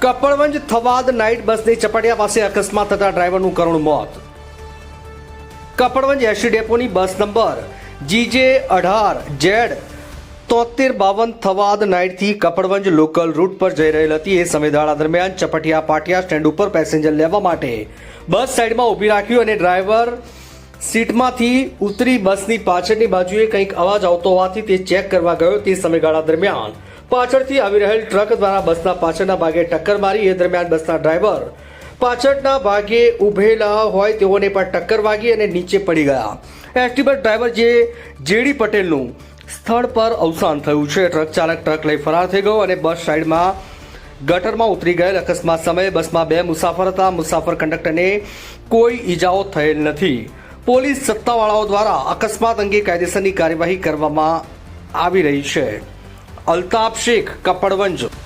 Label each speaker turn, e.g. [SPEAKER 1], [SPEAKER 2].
[SPEAKER 1] Kapadvanj થવાદ night બસની ચપટિયા પાસે અકસ્માત થતા ડ્રાઈવરનું કરુણ મોત. કપડવંજ એસટી ડેપોની બસ નંબર જીજે અઢાર જેડ તોતેર બાવન થવાદ નાઇટથી કપડવંજ લોકલ રૂટ પર જઈ રહેલ હતી. એ સમયગાળા દરમિયાન ચપટિયા પાટિયા સ્ટેન્ડ ઉપર પેસેન્જર લેવા માટે બસ સાઈડમાં ઊભી રાખ્યું અને ડ્રાઈવર સીટમાંથી ઉતરી બસની પાછળની બાજુએ કંઈક અવાજ આવતો હોવાથી તે ચેક કરવા ગયો. તે સમયગાળા દરમિયાન પાછળથી આવી રહેલ ટ્રક દ્વારા બસના પાછળના ભાગે ટક્કર મારી, એ દરમિયાન બસના ડ્રાઈવર પાછળના ભાગે ઊભેલા હોય તેઓને પણ ટક્કર વાગી અને નીચે પડી ગયા. એસટી બસ ડ્રાઈવર જે જેડી પટેલનું સ્થળ પર અવસાન થયું છે. ટ્રક ચાલક ટ્રક લઈ ફરાર થઈ ગયો અને બસ સાઈડમાં ગટરમાં ઉતરી ગયેલ. અકસ્માત સમયે બસમાં બે મુસાફર હતા. મુસાફર કંડક્ટરને કોઈ ઈજાઓ થયેલ નથી. પોલીસ સત્તાવાળાઓ દ્વારા અકસ્માત અંગે કાયદેસરની કાર્યવાહી કરવામાં આવી રહી છે. અલ્તાફ શેખ કપડવંજ.